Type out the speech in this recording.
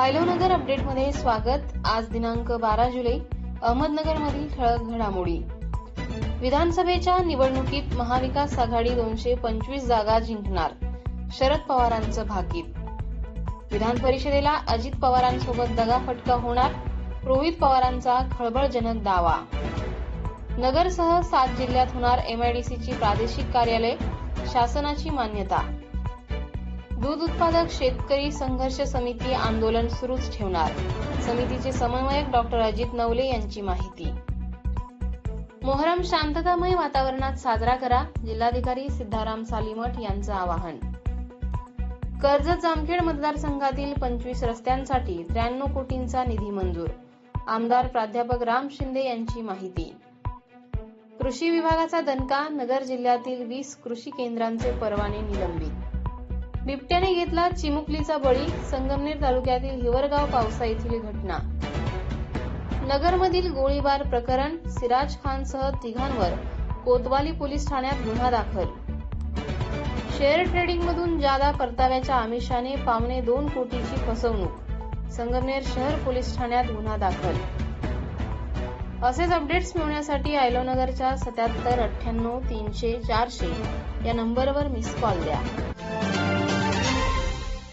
आयलोनगर अपडेटमध्ये स्वागत. आज दिनांक बारा जुलै अहमदनगरमधील ठळक घडामोडी. विधानसभेच्या निवडणुकीत महाविकास आघाडी दोनशे पंचवीस जागा जिंकणार शरद पवारांचं भाकीत. विधान परिषदेला अजित पवारांसोबत दगाफटका होणार रोहित पवारांचा खळबळजनक दावा. नगरसह सात जिल्ह्यात होणार एमआयडीसीची प्रादेशिक कार्यालय शासनाची मान्यता. दूध उत्पादक शेतकरी संघर्ष समिती आंदोलन सुरूच ठेवणार. समितीचे समन्वयक डॉक्टर अजित नवले यांची माहिती. मोहरम शांततामय वातावरणात साजरा करा जिल्हाधिकारी सिद्धाराम सालीमठ यांचं आवाहन. कर्जत जामखेड मतदारसंघातील पंचवीस रस्त्यांसाठी त्र्याण्णव कोटींचा निधी मंजूर. आमदार प्राध्यापक राम शिंदे यांची माहिती. कृषी विभागाचा दणका नगर जिल्ह्यातील वीस कृषी केंद्रांचे परवाने निलंबित. बिबट्याने घेतला चिमुकलीचा बळी. संगमनेर तालुक्यातील हिवरगाव पावसा येथील घटना. नगरमधील गोळीबार प्रकरण सिराज खानसह तिघांवर कोतवाली पोलीस ठाण्यात गुन्हा दाखल. शेअर ट्रेडिंगमधून जादा परताव्याच्या आमिषाने पावणे दोन कोटीची फसवणूक. संगमनेर शहर पोलीस ठाण्यात गुन्हा दाखल. असेच अपडेट्स मिळवण्यासाठी आयलोनगरच्या सत्याहत्तर अठ्ठ्याण्णव तीनशे चारशे या नंबरवर मिस कॉल द्या.